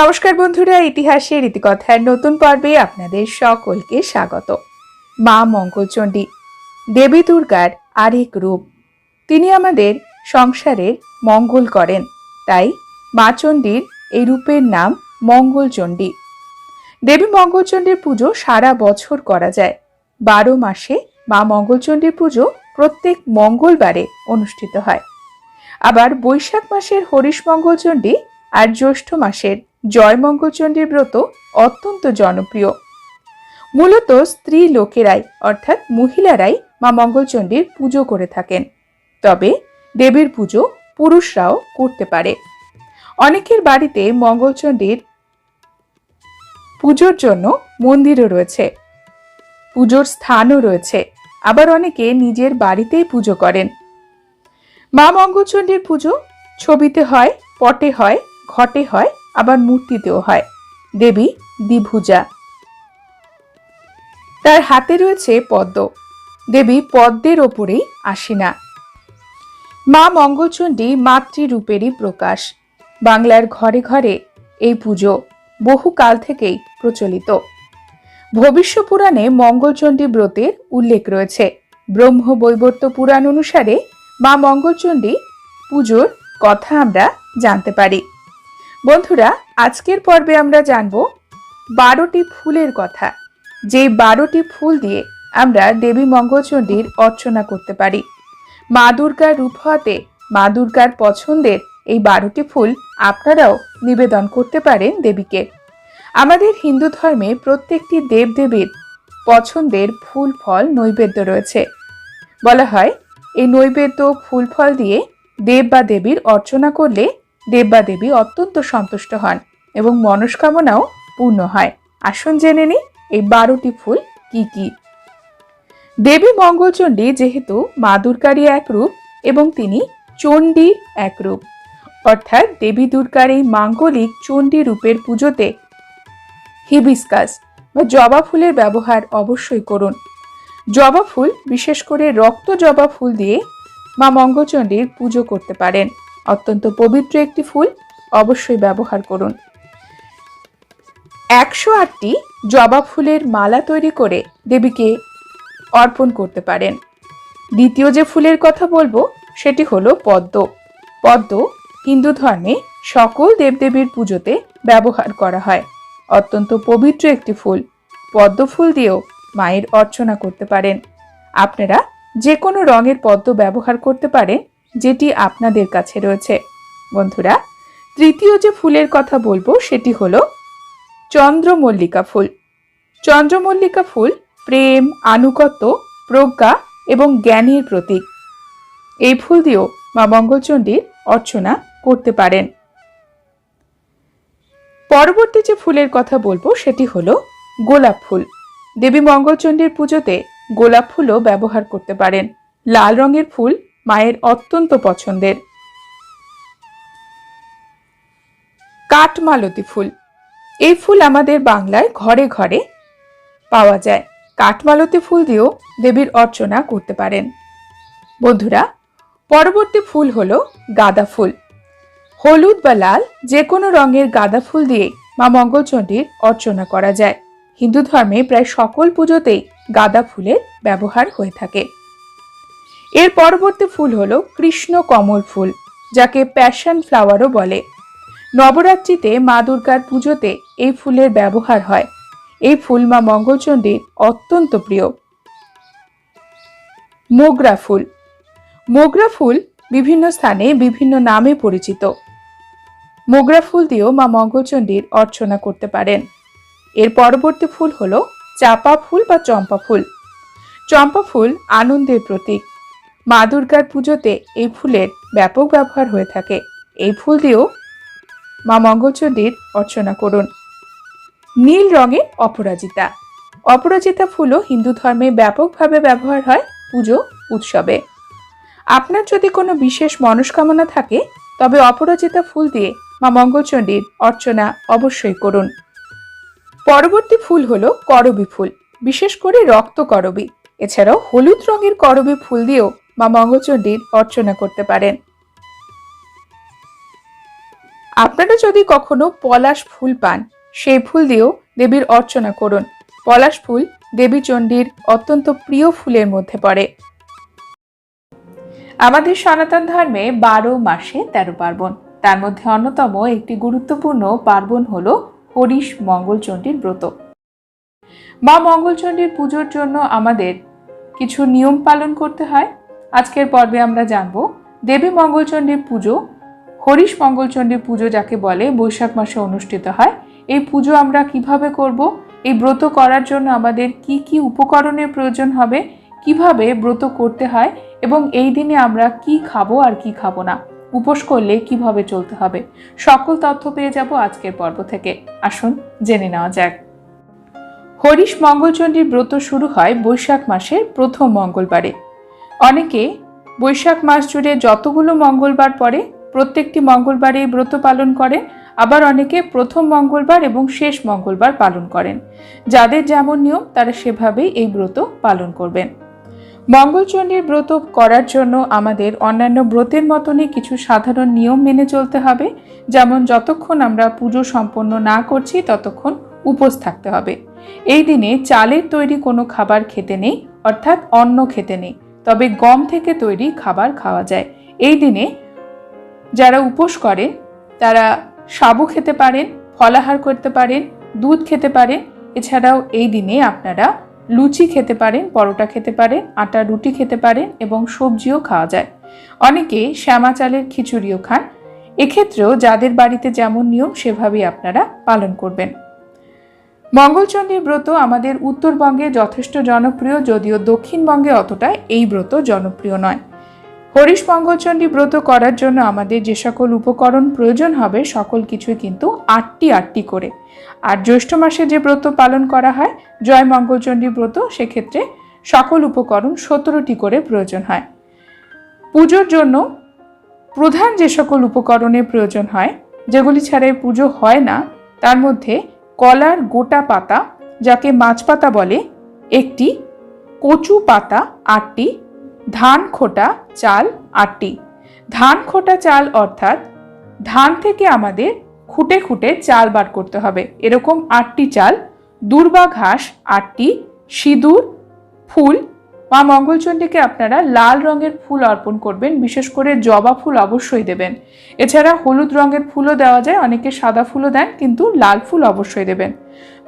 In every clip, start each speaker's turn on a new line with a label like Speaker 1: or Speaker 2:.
Speaker 1: নমস্কার বন্ধুরা, ইতিহাসের ইতিকথার নতুন পর্বে আপনাদের সকলকে স্বাগত। মা মঙ্গলচণ্ডী, দেবী দুর্গার আরেক রূপ। তিনি আমাদের সংসারের মঙ্গল করেন, তাই মা চণ্ডীর এই রূপের নাম মঙ্গলচণ্ডী। দেবী মঙ্গলচণ্ডীর পুজো সারা বছর করা যায়। বারো মাসে মা মঙ্গলচণ্ডীর পুজো প্রত্যেক মঙ্গলবারে অনুষ্ঠিত হয়। আবার বৈশাখ মাসের হরিশ মঙ্গলচণ্ডী আর জ্যৈষ্ঠ মাসের জয়মঙ্গলচণ্ডীর ব্রত অত্যন্ত জনপ্রিয়। মূলত স্ত্রী লোকেরাই, অর্থাৎ মহিলারাই মা মঙ্গলচণ্ডীর পুজো করে থাকেন। তবে দেবীর পুজো পুরুষরাও করতে পারে। অনেকের বাড়িতে মঙ্গলচণ্ডীর পুজোর জন্য মন্দিরও রয়েছে, পুজোর স্থানও রয়েছে। আবার অনেকে নিজের বাড়িতেই পুজো করেন। মা মঙ্গলচণ্ডীর পুজো ছবিতে হয়, পটে হয়, ঘটে হয় আবার মূর্তিতেও হয়। দেবী দ্বিভুজা। তার হাতে রয়েছে পদ্ম। দেবী পদ্মের ওপরেই আসিনা। মা মঙ্গলচণ্ডী মাতৃরূপেরই প্রকাশ। বাংলার ঘরে ঘরে এই পুজো বহুকাল থেকেই প্রচলিত। ভবিষ্য পুরাণে মঙ্গলচণ্ডী ব্রতের উল্লেখ রয়েছে। ব্রহ্ম বৈবর্ত পুরাণ অনুসারে মা মঙ্গলচণ্ডী পুজোর কথা আমরা জানতে পারি। বন্ধুরা, আজকের পর্বে আমরা জানব বারোটি ফুলের কথা। যে বারোটি ফুল দিয়ে আমরা দেবী মঙ্গলচণ্ডীর অর্চনা করতে পারি। মা দুর্গার রূপ হওয়াতে মা দুর্গার পছন্দের এই বারোটি ফুল আপনারাও নিবেদন করতে পারেন দেবীকে। আমাদের হিন্দু ধর্মে প্রত্যেকটি দেবদেবীর পছন্দের ফুল ফল নৈবেদ্য রয়েছে। বলা হয়, এই নৈবেদ্য ফুল ফল দিয়ে দেব বা দেবীর অর্চনা করলে দেব বা দেবী অত্যন্ত সন্তুষ্ট হন এবং মনস্কামনাও পূর্ণ হয়। আসুন জেনে নিই, এই বারোটি ফুল কি কি? দেবী মঙ্গলচণ্ডী যেহেতু মা দুর্গারই এক রূপ এবং তিনি চণ্ডীর এক রূপ অর্থাৎ দেবী দুর্গার এই মাঙ্গলিক চণ্ডী রূপের পুজোতে হিবিস্কাস বা জবা ফুলের ব্যবহার অবশ্যই করুন। জবা ফুল, বিশেষ করে রক্ত জবা ফুল দিয়ে মা মঙ্গলচণ্ডীর পুজো করতে পারেন। অত্যন্ত পবিত্র একটি ফুল, অবশ্যই ব্যবহার করুন। একশো আটটি জবা ফুলের মালা তৈরি করে দেবীকে অর্পণ করতে পারেন। দ্বিতীয় যে ফুলের কথা বলব, সেটি হলো পদ্ম। পদ্ম হিন্দু ধর্মে সকল দেবদেবীর পুজোতে ব্যবহার করা হয়। অত্যন্ত পবিত্র একটি ফুল। পদ্ম ফুল দিয়েও মায়ের অর্চনা করতে পারেন। আপনারা যে কোনো রঙের পদ্ম ব্যবহার করতে পারেন যেটি আপনাদের কাছে রয়েছে। বন্ধুরা, তৃতীয় যে ফুলের কথা বলব সেটি হলো চন্দ্রমল্লিকা ফুল। চন্দ্রমল্লিকা ফুল প্রেম, আনুগত্য, প্রজ্ঞা এবং জ্ঞানের প্রতীক। এই ফুল দিয়েও মা মঙ্গলচণ্ডীর অর্চনা করতে পারেন। পরবর্তী যে ফুলের কথা বলব সেটি হলো গোলাপ ফুল। দেবী মঙ্গলচণ্ডীর পুজোতে গোলাপ ফুলও ব্যবহার করতে পারেন। লাল রঙের ফুল মায়ের অত্যন্ত পছন্দের। কাঠমালতী ফুল। এই ফুল আমাদের বাংলায় ঘরে ঘরে পাওয়া যায়। কাঠমালতী ফুল দিয়েও দেবীর অর্চনা করতে পারেন। বন্ধুরা, পরবর্তী ফুল হল গাঁদা ফুল। হলুদ বা লাল যে কোনো রঙের গাঁদা ফুল দিয়ে মা মঙ্গলচণ্ডীর অর্চনা করা যায়। হিন্দু ধর্মে প্রায় সকল পুজোতেই গাঁদা ফুলের ব্যবহার হয়ে থাকে। এর পরবর্তী ফুল হল কৃষ্ণ কমল ফুল, যাকে প্যাশন ফ্লাওয়ারও বলে। নবরাত্রিতে মা দুর্গার পুজোতে এই ফুলের ব্যবহার হয়। এই ফুল মা মঙ্গলচণ্ডীর অত্যন্ত প্রিয়। মোগরা ফুল। মোগরা ফুল বিভিন্ন স্থানে বিভিন্ন নামে পরিচিত। মোগরা ফুল দিয়েও মা মঙ্গলচণ্ডীর অর্চনা করতে পারেন। এর পরবর্তী ফুল হল চাপা ফুল বা চম্পা ফুল। চম্পা ফুল আনন্দের প্রতীক। মা দুর্গার পুজোতে এই ফুলের ব্যাপক ব্যবহার হয়ে থাকে। এই ফুল দিয়েও মা মঙ্গলচণ্ডীর অর্চনা করুন। নীল রঙের অপরাজিতা। অপরাজিতা ফুলও হিন্দু ধর্মে ব্যাপকভাবে ব্যবহার হয় পুজো, উৎসবে। আপনার যদি কোনো বিশেষ মনস্কামনা থাকে, তবে অপরাজিতা ফুল দিয়ে মা মঙ্গলচণ্ডীর অর্চনা অবশ্যই করুন। পরবর্তী ফুল হলো করবী ফুল, বিশেষ করে রক্ত করবী। এছাড়াও হলুদ রঙের করবী ফুল দিয়েও মা মঙ্গলচণ্ডীর অর্চনা করতে পারেন। আপনারা যদি কখনো পলাশ ফুল পান, সেই ফুল দিয়েও দেবীর অর্চনা করুন। পলাশ ফুল দেবী চণ্ডীর অত্যন্ত প্রিয় ফুলের মধ্যে পড়ে। আমাদের সনাতন ধর্মে বারো মাসে তেরো পার্বণ। তার মধ্যে অন্যতম একটি গুরুত্বপূর্ণ পার্বণ হল হরিশ মঙ্গলচণ্ডীর ব্রত। মা মঙ্গলচণ্ডীর পুজোর জন্য আমাদের কিছু নিয়ম পালন করতে হয়। আজকের পর্বে আমরা জানব দেবী মঙ্গলচণ্ডীর পুজো, হরিশ মঙ্গলচণ্ডীর পুজো যাকে বলে, বৈশাখ মাসে অনুষ্ঠিত হয়। এই পুজো আমরা কীভাবে করব? এই ব্রত করার জন্য আমাদের কি কি উপকরণের প্রয়োজন হবে? কীভাবে ব্রত করতে হয়? এবং এই দিনে আমরা কি খাব আর কি খাব না? উপোস করলে কীভাবে চলতে হবে? সকল তথ্য পেয়ে যাব আজকের পর্ব থেকে। আসুন জেনে নেওয়া যাক। হরিশ মঙ্গলচণ্ডীর ব্রত শুরু হয় বৈশাখ মাসের প্রথম মঙ্গলবারে। অনেকে বৈশাখ মাস জুড়ে যতগুলো মঙ্গলবার পরে প্রত্যেকটি মঙ্গলবারে ব্রত পালন করেন, আবার অনেকে প্রথম মঙ্গলবার এবং শেষ মঙ্গলবার পালন করেন। যাদের যেমন নিয়ম, তারা সেভাবেই এই ব্রত পালন করবেন। মঙ্গলচণ্ডীর ব্রত করার জন্য আমাদের অন্যান্য ব্রতের মতনই কিছু সাধারণ নিয়ম মেনে চলতে হবে। যেমন যতক্ষণ আমরা পুজো সম্পন্ন না করছি, ততক্ষণ উপোস থাকতে হবে। এই দিনে চালের তৈরি কোনো খাবার খেতে নেই, অর্থাৎ অন্ন খেতে নেই। তবে গম থেকে তৈরি খাবার খাওয়া যায়। এই দিনে যারা উপোস করেন তারা সাবু খেতে পারেন ফলাহার করতে পারেন, দুধ খেতে পারেন। এছাড়াও এই দিনে আপনারা লুচি খেতে পারেন, পরোটা খেতে পারেন, আটা রুটি খেতে পারেন এবং সবজিও খাওয়া যায়। অনেকে শ্যামা চালের খিচুড়িও খান। এক্ষেত্রেও যাদের বাড়িতে যেমন নিয়ম, সেভাবেই আপনারা পালন করবেন। মঙ্গলচণ্ডীর ব্রত আমাদের উত্তরবঙ্গে যথেষ্ট জনপ্রিয় যদিও দক্ষিণবঙ্গে অতটা এই ব্রত জনপ্রিয় নয়। হরিশ মঙ্গলচণ্ডী ব্রত করার জন্য আমাদের যে সকল উপকরণ প্রয়োজন হবে, সকল কিছুই কিন্তু আটটি আটটি করে। আর জ্যৈষ্ঠ মাসে যে ব্রত পালন করা হয়, জয় মঙ্গলচণ্ডী ব্রত, সেক্ষেত্রে সকল উপকরণ সতেরোটি করে প্রয়োজন হয়। পুজোর জন্য প্রধান যে সকল উপকরণের প্রয়োজন হয়, যেগুলি ছাড়াই পুজো হয় না, তার মধ্যে কলার গোটা পাতা, যাকে মাছ পাতা বলে, একটি কচু পাতা আটটি, ধান খোটা চাল আটটি। ধান খোটা চাল অর্থাৎ ধান থেকে আমাদের খুঁটে খুঁটে চাল বার করতে হবে। এরকম আটটি চাল, দুর্বা ঘাস আটটি, সিঁদুর, ফুল মা মঙ্গলচণ্ডীকে আপনারা লাল রঙের ফুল অর্পণ করবেন, বিশেষ করে জবা ফুল অবশ্যই দেবেন। এছাড়া হলুদ রঙের ফুলও দেওয়া যায়, অনেকে সাদা ফুলও দেন, কিন্তু লাল ফুল অবশ্যই দেবেন।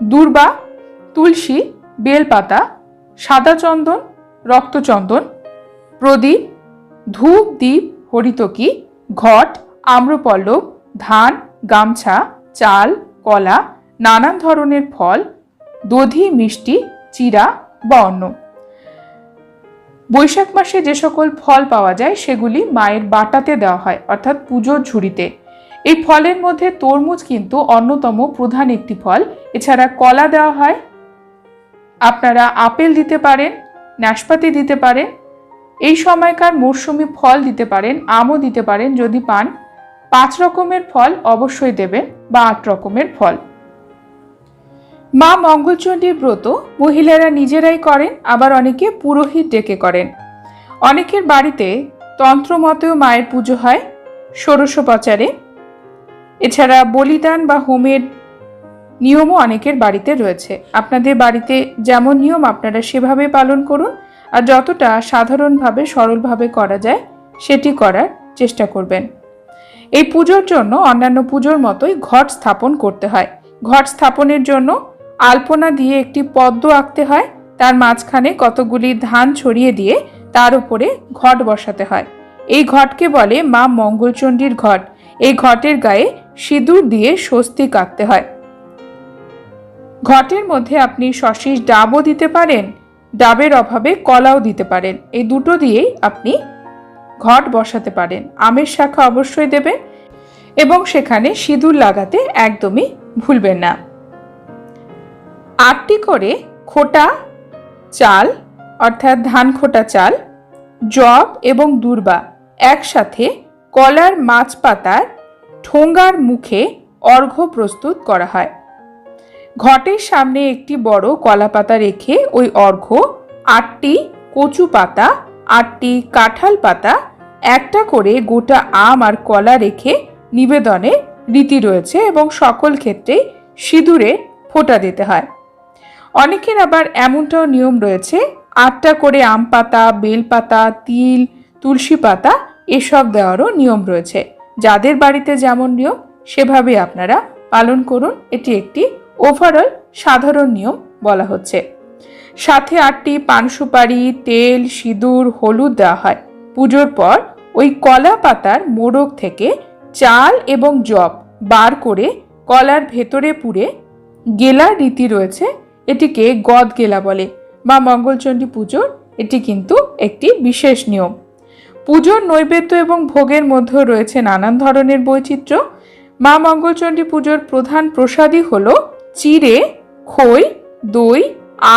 Speaker 1: দুর্বা, তুলসী, বেলপাতা, সাদা চন্দন রক্তচন্দন প্রদীপ, ধূপ দ্বীপ হরিতকি, ঘট, আম্রপল্লব, ধান, গামছা, চাল, কলা, নানান ধরনের ফল, দধি, মিষ্টি, চিরা বা অন্ন। বৈশাখ মাসে যে সকল ফল পাওয়া যায়, সেগুলি মায়ের বাটাতে দেওয়া হয়, অর্থাৎ পুজোর ঝুড়িতে। এই ফলের মধ্যে তরমুজ কিন্তু অন্যতম প্রধান একটি ফল। এছাড়া কলা দেওয়া হয়। আপনারা আপেল দিতে পারেন, নাশপাতি দিতে পারেন, এই সময়কার মরশুমি ফল দিতে পারেন, আমও দিতে পারেন যদি পান। পাঁচ রকমের ফল অবশ্যই দেবেন বা আট রকমের ফল। মা মঙ্গলচণ্ডীর ব্রত মহিলারা নিজেরাই করেন, আবার অনেকে পুরোহিত ডেকে করেন। অনেকের বাড়িতে তন্ত্র মতেও মায়ের পুজো হয় ষোড়শোপচারে এছাড়া বলিদান বা হোমের নিয়মও অনেকের বাড়িতে রয়েছে। আপনাদের বাড়িতে যেমন নিয়ম, আপনারা সেভাবে পালন করুন। আর যতটা সাধারণভাবে, সরলভাবে করা যায়, সেটি করার চেষ্টা করবেন। এই পুজোর জন্য অন্যান্য পুজোর মতোই ঘট স্থাপন করতে হয়। ঘট স্থাপনের জন্য আলপনা দিয়ে একটি পদ্ম আঁকতে হয়। তার মাঝখানে কতগুলি ধান ছড়িয়ে দিয়ে তার উপরে ঘট বসাতে হয়। এই ঘটকে বলে মা মঙ্গলচণ্ডীর ঘট। এই ঘটের গায়ে সিঁদুর দিয়ে স্বস্তিক আঁকতে হয়। ঘটের মধ্যে আপনি সশিস ডাবও দিতে পারেন, ডাবের অভাবে কলাও দিতে পারেন। এই দুটো দিয়েই আপনি ঘট বসাতে পারেন। আমের শাখা অবশ্যই দেবেন এবং সেখানে সিঁদুর লাগাতে একদমই ভুলবেন না। আটটি করে খোটা চাল, অর্থাৎ ধান খোটা চাল জব এবং দুর্বা একসাথে কলার মাছ পাতার ঠোঙ্গার মুখে অর্ঘ্য প্রস্তুত করা হয়। ঘটের সামনে একটি বড় কলা পাতা রেখে ওই অর্ঘ্য আটটি কচু পাতা, আটটি কাঁঠাল পাতা, একটা করে গোটা আম আর কলা রেখে নিবেদনে রীতি রয়েছে এবং সকল ক্ষেত্রেই সিঁদুরে ফোঁটা দিতে হয়। অনেকের আবার এমনটাও নিয়ম রয়েছে, আটটা করে আম পাতা, বেল পাতা, তিল, তুলসী পাতা এসব দেওয়ারও নিয়ম রয়েছে। যাদের বাড়িতে যেমন নিয়ম সেভাবে আপনারা পালন করুন। এটি একটি ওভারঅল সাধারণ নিয়ম বলা হচ্ছে। সাথে আটটি পান সুপারি, তেল, সিঁদুর, হলুদ দেওয়া হয়। পুজোর পর ওই কলা পাতার মোড়ক থেকে চাল এবং জব বার করে কলার ভেতরে পুড়ে গেলার রীতি রয়েছে এটিকে গদ গেলা বলে মা মঙ্গলচণ্ডী পুজোর এটি কিন্তু একটি বিশেষ নিয়ম। পুজোর নৈবেদ্য এবং ভোগের মধ্যেও রয়েছে নানান ধরনের বৈচিত্র্য। মা মঙ্গলচণ্ডী পুজোর প্রধান প্রসাদই হল চিড়ে, খই, দই,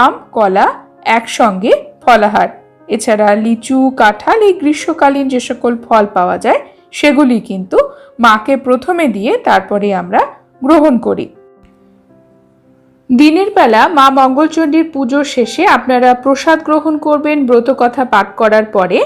Speaker 1: আম, কলা একসঙ্গে ফলাহার। এছাড়া লিচু, কাঁঠাল এই গ্রীষ্মকালীন যে সকল ফল পাওয়া যায়, সেগুলি কিন্তু মাকে প্রথমে দিয়ে তারপরে আমরা গ্রহণ করি। দিনের বেলা মা মঙ্গলচণ্ডীর পুজোর শেষে আপনারা প্রসাদ গ্রহণ করবেন, ব্রত কথা পাঠ করার পরে।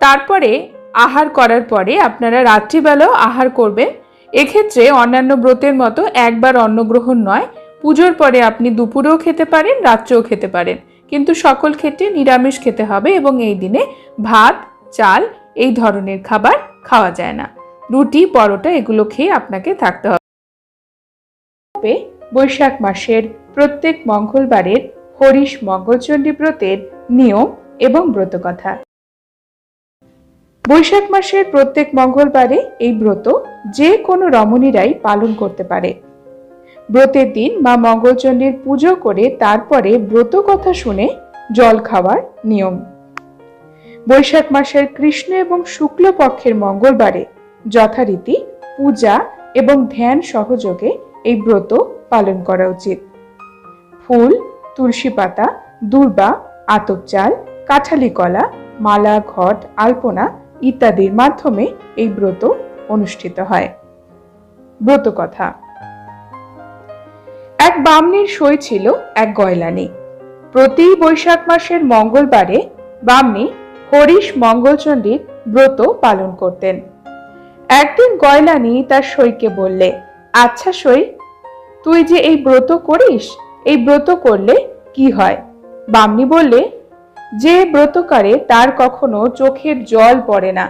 Speaker 1: তারপরে আহার করার পরে আপনারা রাত্রিবেলাও আহার করবেন। এক্ষেত্রে অন্যান্য ব্রতের মতো একবার অন্নগ্রহণ নয়, পুজোর পরে আপনি দুপুরেও খেতে পারেন, রাত্রেও খেতে পারেন। কিন্তু সকল ক্ষেত্রে নিরামিষ খেতে হবে এবং এই দিনে ভাত, চাল এই ধরনের খাবার খাওয়া যায় না। রুটি, পরোটা এগুলো খেয়ে আপনাকে থাকতে হবে। বৈশাখ মাসের প্রত্যেক মঙ্গলবারের হরিশ মঙ্গলচণ্ডী ব্রতের নিয়ম এবং ব্রতকথা। বৈশাখ মাসের প্রত্যেক মঙ্গলবারে এই ব্রত যে কোনো রমণীরাই পালন করতে পারে। ব্রতের দিন মা মঙ্গলচণ্ডীর পুজো করে তারপরে ব্রত কথা শুনে জল খাওয়ার নিয়ম। বৈশাখ মাসের কৃষ্ণ এবং শুক্ল পক্ষের মঙ্গলবারে যথারীতি পূজা এবং ধ্যান সহযোগে এই ব্রত পালন করা উচিত। ফুল, তুলসী পাতা, দুর্বা, আতপ চাল, কাঠালি কলা, মালা, ঘট, আলপনা ইত্যাদির মাধ্যমে এই ব্রত অনুষ্ঠিত হয়। ব্রত কথা এক বামনির সই ছিল এক গয়লানি। প্রতি বৈশাখ মাসের মঙ্গলবারে বামনি হরিশ মঙ্গলচণ্ডীর ব্রত পালন করতেন। একদিন গয়লানি তার সইকে বললে আচ্ছা সই তুই যে এই ব্রত করিস, এই ব্রত করলে কি হয়? বামনি বললে, যে ব্রত করে তার কখনো চোখের জল পড়ে না,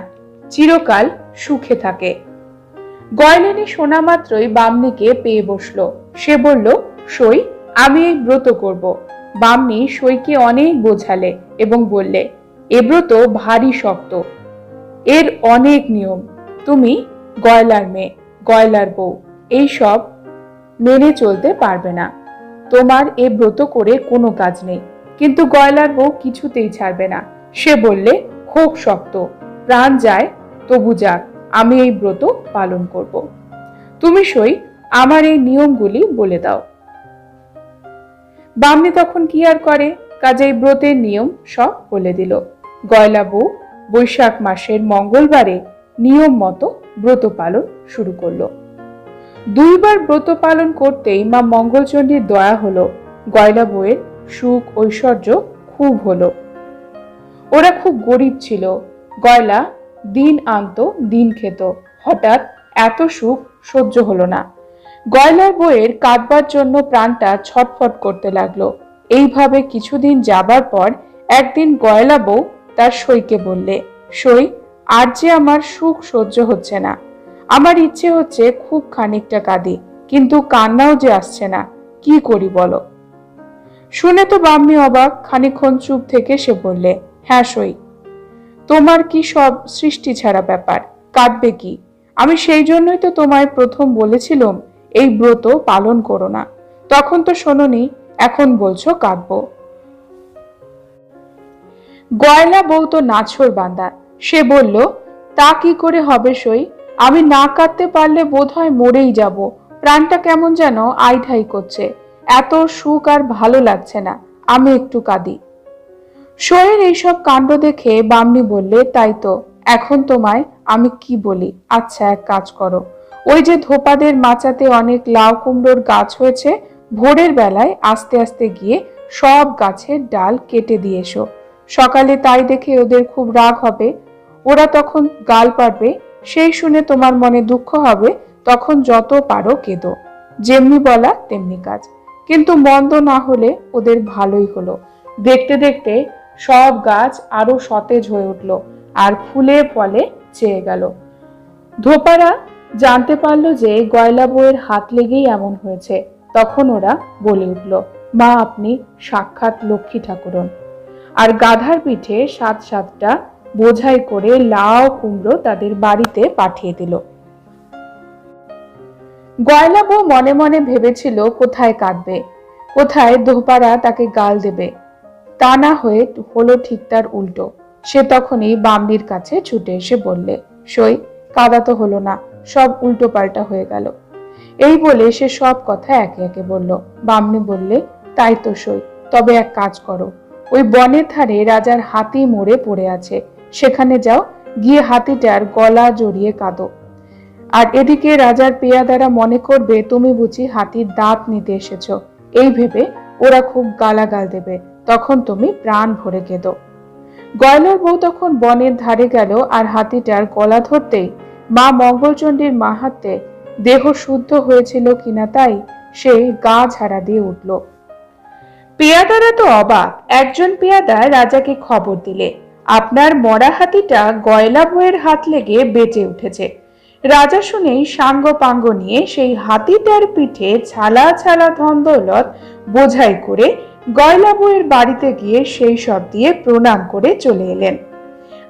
Speaker 1: চিরকাল সুখে থাকে। গয়লানি শোনা মাত্রই বামনিকে পেয়ে বসল। সে বলল, সই, আমি এই ব্রত করব। বামনি সইকে অনেক বোঝালে এবং বললে, এ ব্রত ভারী শক্ত। এর অনেক নিয়ম। তুমি গয়লার মেয়ে, গয়লার বউ, এই সব মেনে চলতে পারবে না। তোমার এ ব্রত করে কোনো কাজ নেই। কিন্তু গয়লার বউ কিছুতেই ছাড়বে না। সে বললে, খুব শক্ত। প্রাণ যায়, তবু যাক আমি এই ব্রত পালন করব। তুমি সই, আমার এই নিয়মগুলি বলে দাও। বামনি তখন কি আর করে? কাজেই ব্রতের নিয়ম সব বলে দিল। গয়লা বউ বৈশাখ মাসের মঙ্গলবারে নিয়ম মতো ব্রত পালন শুরু করল। দুইবার ব্রত পালন করতেই মা মঙ্গলচণ্ডীর দয়া হলো। গয়লা বউয়ের সুখ, ঐশ্বর্য খুব হলো। ওরা খুব গরিব ছিল। গয়লা দিন আনত, দিন খেত। হঠাৎ এত সুখ সহ্য হলো না। গয়লার বইয়ের কাঁদবার জন্য প্রাণটা ছটফট করতে লাগল। এইভাবে কিছুদিন যাবার পর একদিন গয়লা বউ তার সইকে বললে, সই, আর যে আমার সুখ সহ্য হচ্ছে না। আমার ইচ্ছে হচ্ছে খুব খানিকটা কাঁদি, কিন্তু কান্নাও যে আসছে না, কি করি বলো? শুনে তো বাম্মি অবাক খানিক্ষণ চুপ থেকে সে বললে হ্যাঁ সই। তোমার কি সব সৃষ্টি ছাড়া ব্যাপার? কাঁদবে কি? আমি সেই জন্যই তো তোমায় প্রথম বলেছিলাম, এই ব্রত পালন করো না। তখন তো শোনোনি, এখন বলছো কাঁদবো। গয়লা বউ তো নাছর বান্দা। সে বলল, তা কি করে হবে সই? আমি না কাটতে পারলে বোধ হয় মরেই যাব। প্রাণটা কেমন যেন আইঠাই করছে। এত সুখ আর ভালো লাগছে না। আমি একটু কাঁদি। শোয়ের এইসব কাণ্ড দেখে বামনি বললে, তাই তো, এখন তোমায় আমি কি বলি? আচ্ছা এক কাজ করো। ওই যে ধোপাদের মাচাতে অনেক লাউ কুমড়োর গাছ হয়েছে, ভোরের বেলায় আস্তে আস্তে গিয়ে সব গাছের ডাল কেটে দিয়ে এসো। সকালে তাই দেখে ওদের খুব রাগ হবে। ওরা তখন গাল পারবে সেই শুনে তোমার মনে দুঃখ হবে, তখন যত পারো কেঁদো। যেমনি বলা তেমনি কাজ। কিন্তু মন্দ না হলে ওদের ভালোই হলো। দেখতে দেখতে সব গাছ আরও সতেজ হয়ে উঠল আর ফুলে ফলে চেয়ে গেল। ধোপারা জানতে পারল যে গয়লা বইয়ের হাত লেগেই এমন হয়েছে। তখন ওরা বলে উঠল, মা, আপনি সাক্ষাৎ লক্ষ্মী ঠাকুরন। আর গাধার পিঠে সাত সাতটা বোঝাই করে লাউ কুমড়ো তাদের বাড়িতে পাঠিয়ে দিল। গয়লা বউ মনে মনে ভেবেছিল কোথায় কাঁদবে, কোথায় ধোপারা তাকে গাল দেবে। তা না হয়ে হলো ঠিক তার উল্টো। সে তখনই বামনির কাছে ছুটে এসে বললে, সই, কাদা তো হলো না, সব উল্টো পাল্টা হয়ে গেল। এই বলে সে সব কথা একে একে বলল। বামনি বললে, তাই তো সই, তবে এক কাজ করো। ওই বনের ধারে রাজার হাতি মোড়ে পড়ে আছে সেখানে যাও, গিয়ে হাতিটার গলা জড়িয়ে কাঁদো। আর এদিকে রাজার পেয়াদারা মনে করবে, তুমি বুঝি হাতির দাঁত নিতে এসেছ। এই ভেবে ওরা খুব গালাগাল দেবে। তখন তুমি প্রাণ ভরে কেঁদো। গয়লার বউ তখন বনের ধারে গেল আর হাতিটার গলা ধরতেই মা মঙ্গলচণ্ডীর মাহাত্মে দেহ শুদ্ধ হয়েছিল কিনা তাই সে গা ঝাড়া দিয়ে উঠল। পেয়াদারা তো অবাক। একজন পেয়াদা রাজাকে খবর দিলে। আপনার মরা হাতিটা গয়লা বইয়ের হাত লেগে বেঁচে উঠেছে। রাজা শুনেই সাঙ্গ পাঙ্গ নিয়ে সেই হাতিটার পিঠে ছালা ছালা ধন দৌলত বোঝাই করে গয়লা বইয়ের বাড়িতে গিয়ে সেই সব দিয়ে প্রণাম করে চলে এলেন।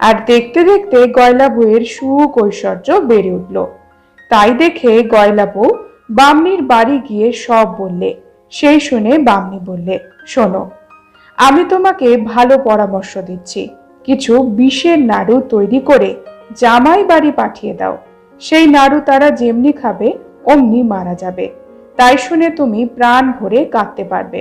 Speaker 1: আর দেখতে দেখতে গয়লা বইয়ের সুখ ঐশ্বর্য বেড়ে উঠল। তাই দেখে গয়লা বউ বামনির বাড়ি গিয়ে সব বললে, সেই শুনে বামনি বললে, শোনো, আমি তোমাকে ভালো পরামর্শ দিচ্ছি। কিছু বিষের নাড়ু তৈরি করে জামাই বাড়ি পাঠিয়ে দাও। সেই নাড়ু তারা যেমনি খাবে, অমনি মারা যাবে। তাই শুনে তুমি প্রাণ ভরে কাঁদতে পারবে।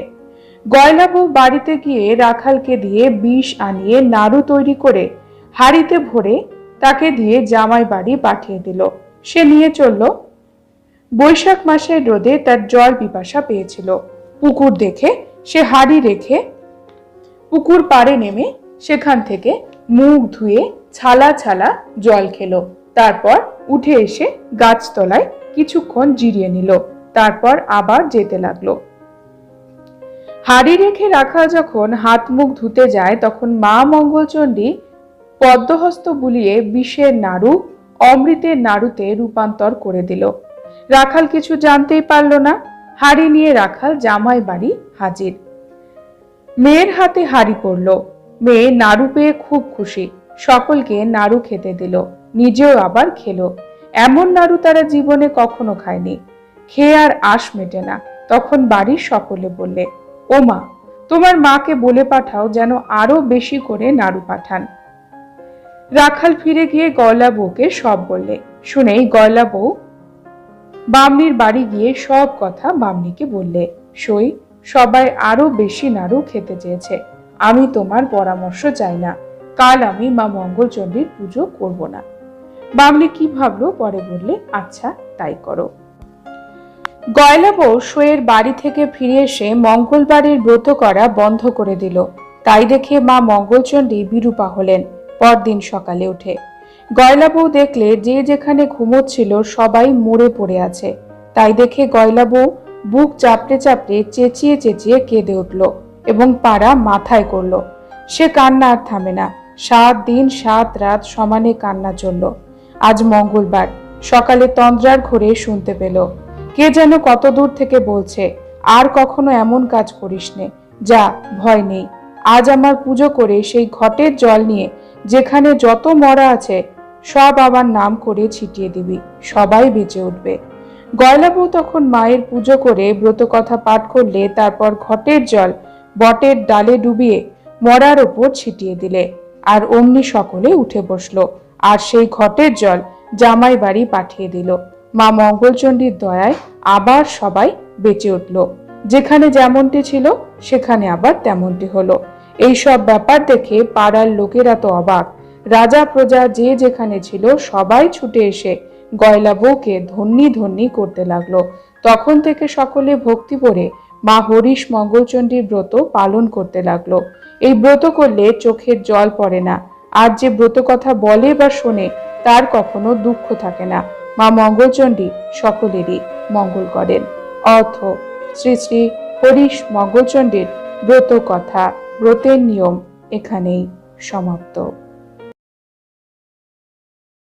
Speaker 1: গয়লা বউ বাড়িতে গিয়ে রাখালকে দিয়ে বিষ আনিয়ে নাড়ু তৈরি করে হাড়িতে ভরে তাকে দিয়ে জামাই বাড়ি পাঠিয়ে দিল। সে নিয়ে চলল। বৈশাখ মাসের রোদে তার জল পিপাসা পেয়েছিল। পুকুর দেখে সে হাড়ি রেখে পুকুর পাড়ে নেমে সেখান থেকে মুখ ধুয়ে ছালা ছালা জল খেলো। তারপর উঠে এসে গাছতলায় কিছুক্ষণ জিরিয়ে নিল। তারপর আবার যেতে লাগল। হাড়ি রেখে রাখা যখন হাত মুখ ধুতে যায়, তখন মা মঙ্গলচণ্ডী পদ্মহস্ত বুলিয়ে বিষের নাড়ু, অমৃতের নাড়ুতে রূপান্তর করে দিল। রাখাল কিছু জানতেই পারল না। হাড়ি নিয়ে রাখাল জামাই বাড়ি হাজির। মেয়ের হাতে হাড়ি পড়ল মেয়ে নাড়ু পেয়ে খুব খুশি। সকলকে নাড়ু খেতে দিল। নিজেও আবার খেলো। এমন নাড়ু তারা জীবনে কখনো খায়নি। খেয়ে আর আশ মেটে না। তখন বাড়ির সকলে বললে, ও মা, তোমার মাকে বলে পাঠাও যেন আরও বেশি করে নাড়ু পাঠান। রাখাল ফিরে গিয়ে গয়লা বউকে সব বললে। শুনেই গয়লা বউ বামনির বাড়ি গিয়ে সব কথা বামনিকে বললে। সই সবাই আরও বেশি নাড়ু খেতে চেয়েছে। আমি তোমার পরামর্শ চাই না। কাল আমি মা মঙ্গলচণ্ডীর পুজো করব না। বামনি কি ভাবলো? পরে বললে আচ্ছা তাই করো। গয়লা বউ শোয়ের বাড়ি থেকে ফিরে এসে মঙ্গলবারের ব্রত করা বন্ধ করে দিল। তাই দেখে মা মঙ্গলচণ্ডী বিরূপা হলেন, পরদিন সকালে উঠে। গয়লা বউ দেখলে যে যেখানে ঘুমোচ্ছিল সবাই মরে পড়ে আছে। তাই দেখে গয়লা বউ বুক চাপড়ে চাপড়ে চেঁচিয়ে চেঁচিয়ে কেঁদে উঠল। এবং পাড়া মাথায় করল। সে কান্না আর থামে না। সাত দিন, সাত রাত সমানে কান্না চলল। আজ মঙ্গলবার। সকালে তন্দ্রার ঘরে শুনতে পেল। কে যেন কত দূর থেকে বলছে, আর কখনো এমন কাজ করিস নে যা, ভয় নেই। আজ আমার পুজো করে সেই ঘটের জল নিয়ে যেখানে যত মরা আছে, সব আবার নাম করে ছিটিয়ে দিবি। সবাই বেঁচে উঠবে। গয়লাবু তখন মায়ের পুজো করে ব্রত কথা পাঠ করলে তারপর ঘটের জল বটের ডালে ডুবিয়ে মরার ওপর ছিটিয়ে দিলে। আর অমনি সকলে উঠে বসল। আর সেই ঘটের জল জামাই বাড়ি পাঠিয়ে দিল। মা মঙ্গলচণ্ডীর দয়ায় আবার সবাই বেঁচে উঠল। যেখানে যেমনটি ছিল, সেখানে আবার তেমনটি হলো। এই সব ব্যাপার দেখে পাড়ার লোকেরা তো অবাক। রাজা প্রজা যে যেখানে ছিল, সবাই ছুটে এসে গয়লা বউকে ধন্যি ধন্যি করতে লাগল। তখন থেকে সকলে ভক্তি পড়ে মা হরিশ মঙ্গলচণ্ডীর ব্রত পালন করতে লাগল। এই ব্রত করলে চোখের জল পড়ে না। আর যে ব্রত কথা বলে বা শোনে, তার কখনো দুঃখ থাকে না। মা মঙ্গলচণ্ডী সকলেরই মঙ্গল করেন। অর্থ শ্রী শ্রী হরিশ মঙ্গলচণ্ডীর ব্রত কথা, ব্রতের নিয়ম এখানেই সমাপ্ত।